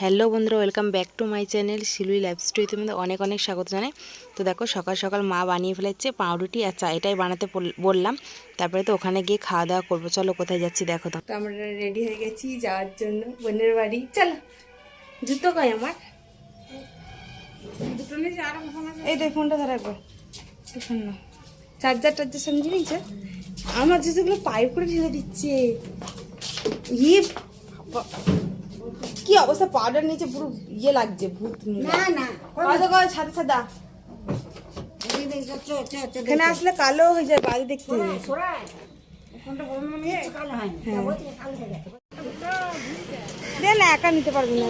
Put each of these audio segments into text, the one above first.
Hello বন্ধুরা welcome back to my channel Shilui life story তোমাদের অনেক অনেক স্বাগত জানাই। তো দেখো সকাল সকাল মা বানিয়ে ফেলেছে পাউরুটি আর চা এটাই বানাতে বললাম। তারপরে তো ওখানে গিয়ে খাওয়া দাওয়া করব। চলো কোথায় যাচ্ছি দেখো তো। তো আমরা রেডি হয়ে গেছি যাওয়ার জন্য। বোনের বাড়ি। চলো জুতো কয় আমার? এই তো এই ফোনটা ধর একবার। শোন না। চার্জার টার্জার সব নিয়েছে। আমার জুতোগুলো পাইপ করে ঢেলে দিচ্ছে। ইয়ে। কি অবস্থা? পাউডার নিচে পুরো ইয়ে লাগছে ভূত না না। সাদা সাদা এখানে আসলে কালো হয়ে যায় বাড়ি দেখতে। দে না একা নিতে পারবি না।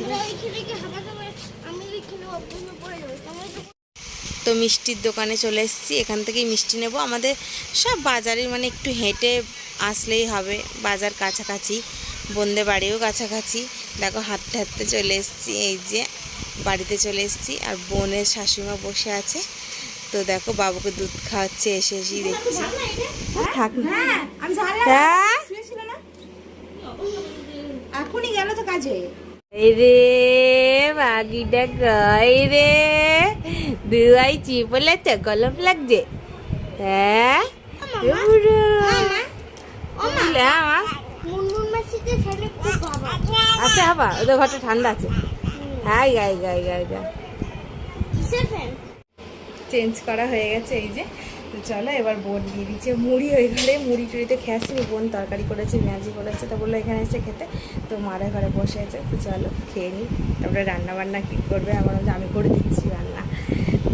তো মিষ্টির দোকানে চলে এসেছি এখান থেকেই মিষ্টি নেব। আমাদের সব বাজারে মানে একটু হেঁটে আসলেই হবে বাজার কাছাকাছি বন্দে বাড়িও কাছাকাছি। দেখো হাঁটতে হাঁটতে চলে এসেছি। এই যে বাড়িতে চলে এসেছি আর বোনের শাশুড়িমা বসে আছে। তো দেখো বাবুকে দুধ খাওয়াচ্ছে এসে এসেই দেখছি। থাক না। হ্যাঁ এখনই গেল তো কাজে। রে মাগিটা গাই রে? দুয়াই চিপলে তো লাগছে। হ্যাঁ এ বুড়ো। বুঝলে, আমার? আচ্ছা বাবা ওদের ঘরটা ঠান্ডা আছে। হাই গাই গাই গাই গাই চেঞ্জ করা হয়ে গেছে এই যে। তো চলো এবার বোন দিয়ে দিচ্ছে মুড়ি ওই ঘরে। মুড়ি টুড়িতে খেয়ে আসিনি বোন তরকারি করেছে ম্যাজি করেছে তো বলল এখানে এসে খেতে। তো মারা ঘরে বসে আছে তো চলো খেয়ে নিই। তারপরে রান্না বান্না কী করবে? আমার মধ্যে আমি করে দিচ্ছি রান্না।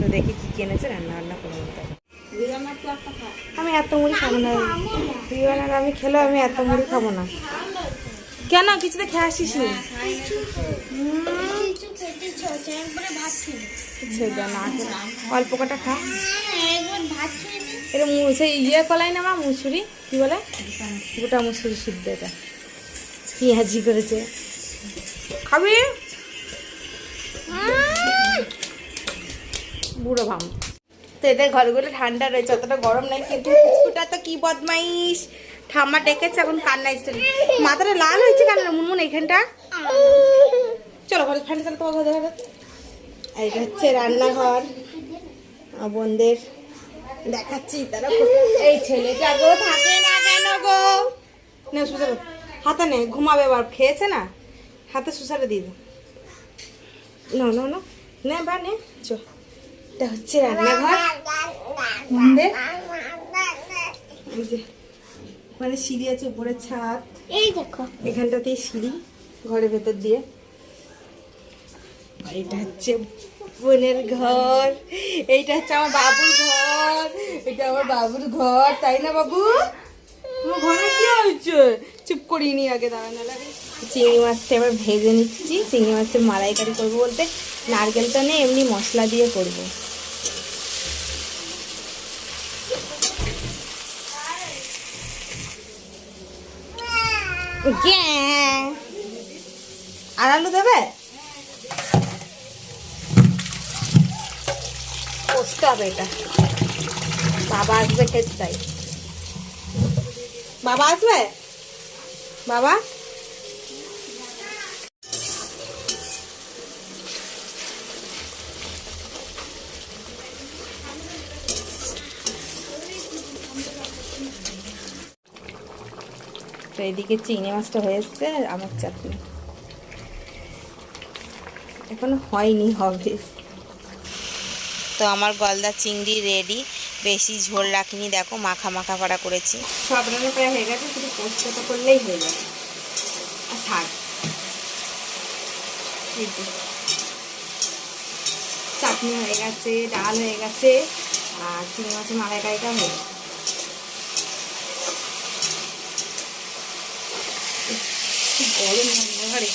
তো দেখি কী কিনেছে রান্না বান্না করে নিতে আমি এত মুড়ি খাব না। আমি খেলেও আমি এত মুড়ি খাব না। কেন? কিছুতে খেয়ে আসিস নি? অল্প কটা খা। এটা সেই ইয়ে কলাই না মা, মুসুরি? কি বলে? গোটা মুসুরি সিদ্ধ এটা। পেঁয়াজি করেছে। খাবি? বুড়ো ভাম তো এদের ঘরগুলো ঠান্ডা রয়েছে, অতটা গরম নাই, কিন্তু কুকুরটা তো কি বদমাইশ। ঠাম্মা ডেকেছে, এখন কান্না স্টাইল মাথাটা লাল হয়েছে কেন রে মুনমুন এইখানটা? চলো ঘরে ফ্যান চালো তোমার ঘরে ঘরে আর এটা হচ্ছে রান্নাঘর বোনদের। দেখাচ্ছি তারা এই ছেলেটা গো থাকে না কেন গো? না সুসারে হাতে নে, ঘুমাবে এবার, খেয়েছে না? হাতে সুসারে দিয়ে না না না। নে, বা, নে, চ। এটা হচ্ছে রান্নাঘর। বোনদের এই যে মানে সিঁড়ি আছে উপরে ছাদ। এই দেখো। এখানটাতেই সিঁড়ি ঘরের ভেতর দিয়ে। এটা হচ্ছে বোনের ঘর। এইটা হচ্ছে আমার বাবুর ঘর। এটা আমার বাবুর ঘর তাই না বাবু? আমার ঘরে কি হয়েছে? চুপ করিয়ে নি আগে দাঁড়া না লাগে চিংড়ি মাছটা এবার ভেজে নিচ্ছি। চিংড়ি মাছের মালাইকারি করব বলতে নারকেলটা নেই এমনি মশলা দিয়ে করব। আর আলু দেবে? কষতে হবে এটা। বাবা আসবে খেতে বাবা আসবে? বাবা? এদিকে চিংড়ি মাছটা হয়ে এসছে আমার চাটনি। এখনও হয়নি হবে। তো আমার গলদা চিংড়ি রেডি বেশি ঝোল রাখিনি দেখো মাখা মাখা করা করেছি। সব রান্না প্রায় হয়ে গেছে শুধু পোস্তটা করলেই হয়ে যাবে। আর শাক। চাটনি হয়ে গেছে ডাল হয়ে গেছে আর চিংড়ি মাছের মালাইকারিটা হয়ে গেছে। গরম ঘরে।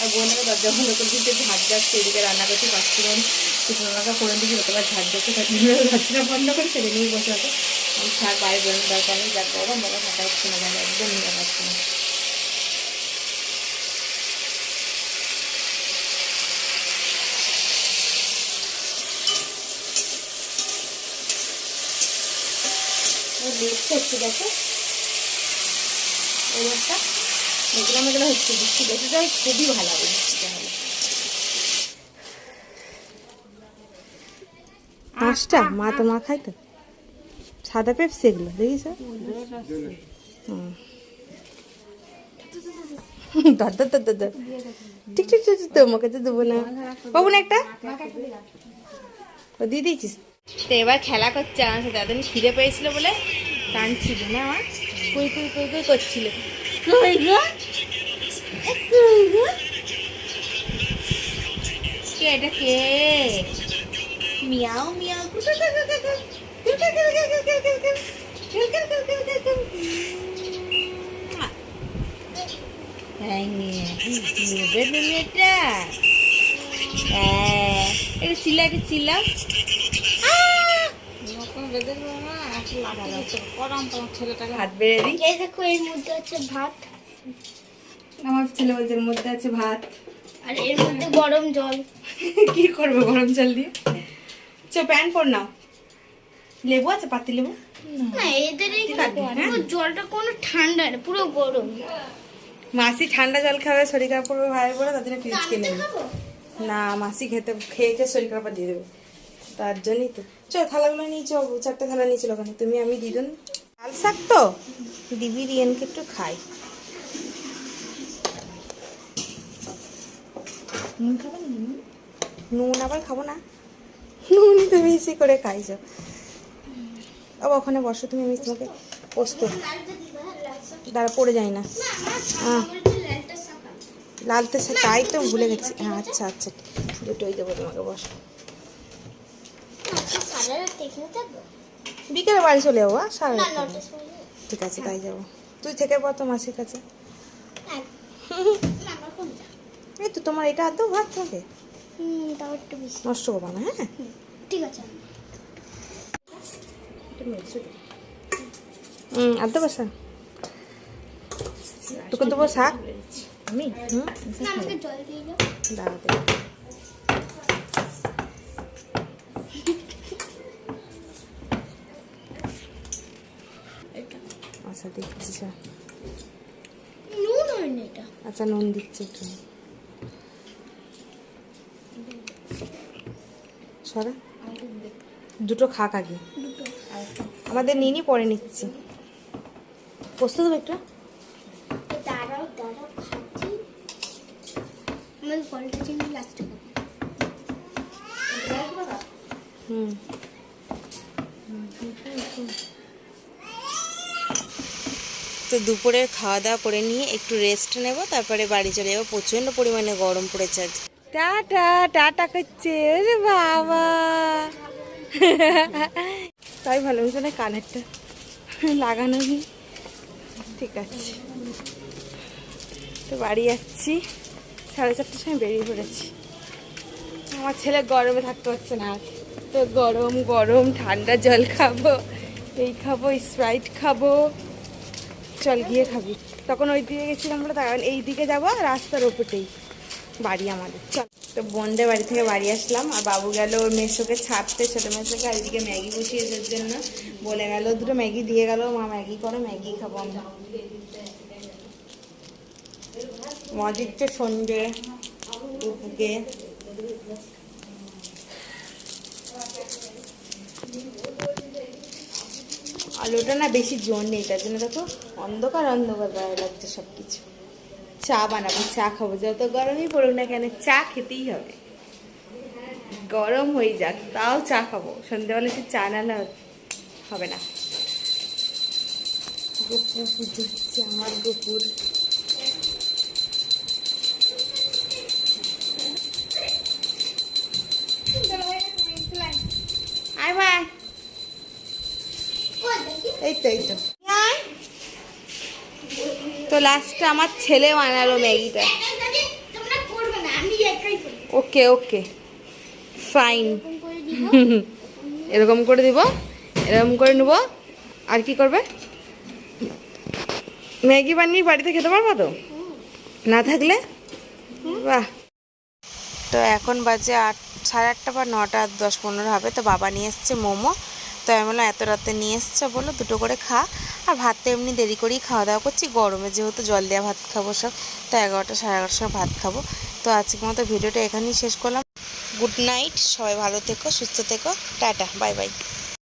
আর বোনের দরজা বন্ধ করে ঝাঁট যাচ্ছে, এদিকে রান্না করতে পাঁচফোড়ন শুকনো করে হতে পারে ঝাঁট যাচ্ছে দরজাটা বন্ধ করে ছেড়ে নিয়ে বসে আছে। আমি শাক বাইরে বেরোনোর দরকার নেই, যা গরম বাবা থাকা হচ্ছে না বাবা একদম নিয়ে পাচ্ছে না। ও দেখছে একটু দেখো মেঘলা মেঘলা হচ্ছে বৃষ্টি বেশিটা খুবই ভালো হবে বৃষ্টিটা হলে। পাঁচটা মা তো মা খাই তো সাদা পেপসি এগুলো দেখিস। ঠিক ঠিক ঠিক তোমাকে তো দেবো না। বাবু না একটা? ও দিয়ে দিয়েছিস। তো এবার খেলা করছে আমার সাথে। খিদে পেয়েছিল বলে কাঁদছিল না আমার কুই কুই কুই কুই করছিল কই কই গো? কে এটা কে মিয়াও মিয়াও? হ্যাঁ, ভাত বেড়ে দিই এই দেখো এর মধ্যে আছে ভাত। আমার ছেলে বলছে এর মধ্যে আছে ভাত। আর এর মধ্যে গরম জল। কি করবে গরম জল দিয়ে? চ প্যান পর নাও। লেবু আছে? পাতি লেবু? না এদের হ্যাঁ? জলটা কোনো ঠান্ডা না পুরো গরম। মাসি ঠান্ডা জল খাবে শরীর খারাপ করবে ভাই বলে জন্য ফ্রিজ কিনে নেবে। না মাসি খেতে খেয়েছে শরীর খারাপ দিয়ে দেবে। তার জন্যই তো। চ থালাগুলো নিয়ে চ চারটে থালা নিয়েছিল ওখানে। তুমি, আমি, দিদুন। লাল শাক তো? দিবি, রিয়ানকে একটু খাই। নুন আবার খাব না? নুনই তো বেশি করে খাইছো। ও, ওখানে বসো, তুমি, আমি তোমাকে পোস্ত দাঁড়া, পড়ে যায় না। হ্যাঁ লালতে তাই তো ভুলে গেছি। হ্যাঁ আচ্ছা আচ্ছা। দুটোই দেবো তোমাকে, বসো সারা রাত এখানে থাকব বিকেলে বাড়ি চলে যাব হ্যাঁ? সারা। ঠিক আছে তাই যাব। তুই থেকে পর তো মাসির কাছে। কোনটা? এই তো তোমার এটা আদৌ ভাত বেশি। নষ্ট করব না হ্যাঁ? ঠিক আছে। হুম আদৌ বসা। তোকে দেবো শাক। আমি হুম দাঁড়াতে আচ্ছা স্যার নুন হয় না এটা? আচ্ছা নুন দিচ্ছি একটু। সরা। দুটো খাক আগে। আমাদের নিনি পরে নিচ্ছি। পোস্ত দেবো একটু? এ দাঁড়াও দাঁড়াও খাচ্ছি। আমাদের কলটা চিনি লাস্টে হুম। তো দুপুরে খাওয়া দাওয়া করে নিয়ে একটু রেস্ট নেব, তারপরে বাড়ি চলে যাব। প্রচণ্ড পরিমাণে গরম পড়েছে আজ। টাটা টাটা করছে বাবা। তাই ভালো হয়েছে না কানেরটা লাগানো ঠিক আছে। তো বাড়ি যাচ্ছি। সাড়ে চারটার সময় বেরিয়ে পড়েছি। আমার ছেলে গরমে থাকতে পারছে না তো গরম গরম, ঠান্ডা জল খাব, এই খাব স্প্রাইট খাব। চল গিয়ে খাবি। তখন ওই দিকে গেছিলাম বলে তখন এই দিকে যাব রাস্তার ওপরতেই। বাড়ি আমাদের। চল। তো বন্ধে বাড়ি থেকে বাড়ি আসলাম, আর বাবু গেল ওর মেসোকে ছাড়তে, ছোটো মেসোকে, আর এদিকে ম্যাগি বসিয়েছে জন্য। বলে গেল, দুটো ম্যাগি দিয়ে গেল, মা ম্যাগি করো, ম্যাগি খাব আমরা। মজিদকে সন্ধে উপুকে আলোটা না বেশি জোর নেই, তার জন্য দেখো অন্ধকার অন্ধকার গায়ে লাগছে সব কিছু চা বানাবো, চা খাব, যত গরমই পড়ুক না কেন চা খেতেই হবে। গরম হয়ে যাক, তাও চা খাব। সন্ধ্যাবেলা একটু চা না হবে না। গোপুর পুজো আমার গোপুর। তো লাস্টে আমার ছেলে বানালো ম্যাগিটা। ওকে ওকে। ফাইন এরকম করে দিব, এরকম করে নেব। আর কি করবে? ম্যাগি বানিয়ে বাড়িতে খেতে পারব তো? না থাকলে? বাহ। তো এখন বাজে আট, সাড়ে আটটা বা নটা, দশ পনেরো হবে। তো বাবা নিয়ে এসছে মোমো। তো আমি বললাম এত রাতে নিয়ে এসছো বলো, দুটো করে খা। আর ভাত তো এমনি দেরি করেই খাওয়া দাওয়া করছি, গরমে যেহেতু জল দেওয়া ভাত খাব সব, তো এগারোটা, সাড়ে এগারোটার সময় ভাত খাব। তো আজকের মতো ভিডিওটা এখানেই শেষ করলাম। গুড নাইট, সবাই ভালো থেকো, সুস্থ থেকো, টাটা, বাই বাই।